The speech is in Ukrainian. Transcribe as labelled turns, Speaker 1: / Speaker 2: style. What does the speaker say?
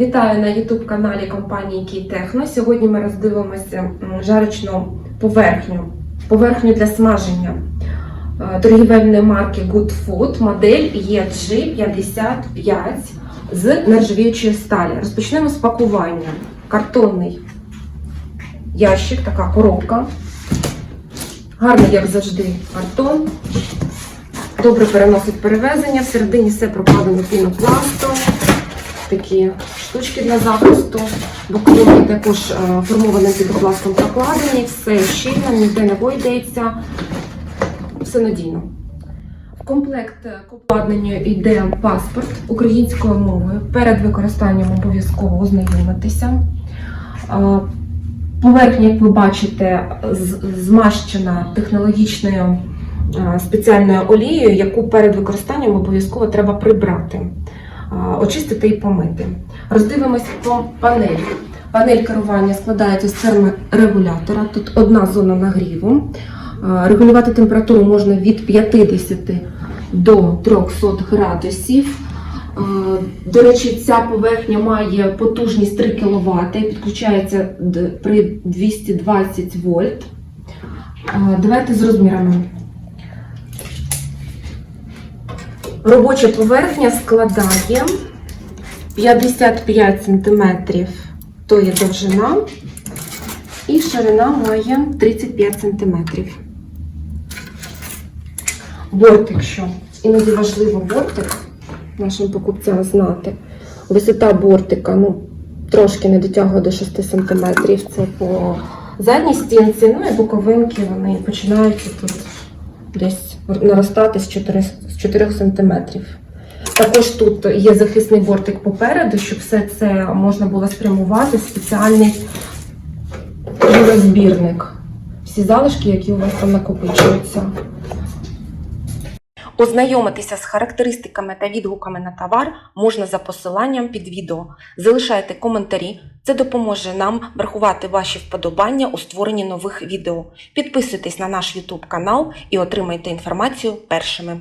Speaker 1: Вітаю на youtube каналі компанії Кийтехно. Сьогодні ми роздивимося жарочну поверхню, поверхню для смаження е, торгівельної марки Good Food, модель EG55 з нержавіючої сталі. Розпочнемо з пакування. Картонний ящик, така коробка. Гарний, як завжди, картон. Добре переносить перевезення. Всередині все прокладено пінопластом. Такі штучки для захисту. Бокові також е, формованим пінопластом прокладені. Все щільно, ніде не вийдеться. Все надійно. В комплект е, к обладнанню йде паспорт українською мовою. Перед використанням обов'язково ознайомитися. Е, Поверхня, як ви бачите, змащена технологічною спеціальною олією, яку перед використанням обов'язково треба прибрати, очистити і помити. Роздивимось по панелі. Панель керування складається з терморегулятора. Тут одна зона нагріву. Регулювати температуру можна від 50 до 300 градусів. До речі, ця поверхня має потужність 3 кВт, підключається при 220 вольт. Давайте з розмірами. Робоча поверхня складає 55 см, то є довжина, і ширина має 35 см. Бортик, що іноді важливо бортик нашим покупцям знати. Висота бортика ну, трошки не дотягує до 6 см. Це по задній стінці, ну і боковинки вони починаються тут десь наростати з 4, з 4 см. Також тут є захисний бортик попереду, щоб все це можна було спрямувати спеціальний розбірник. Всі залишки, які у вас там накопичуються. Ознайомитися з характеристиками та відгуками на товар можна за посиланням під відео. Залишайте коментарі, це допоможе нам врахувати ваші вподобання у створенні нових відео. Підписуйтесь на наш YouTube канал і отримайте інформацію першими.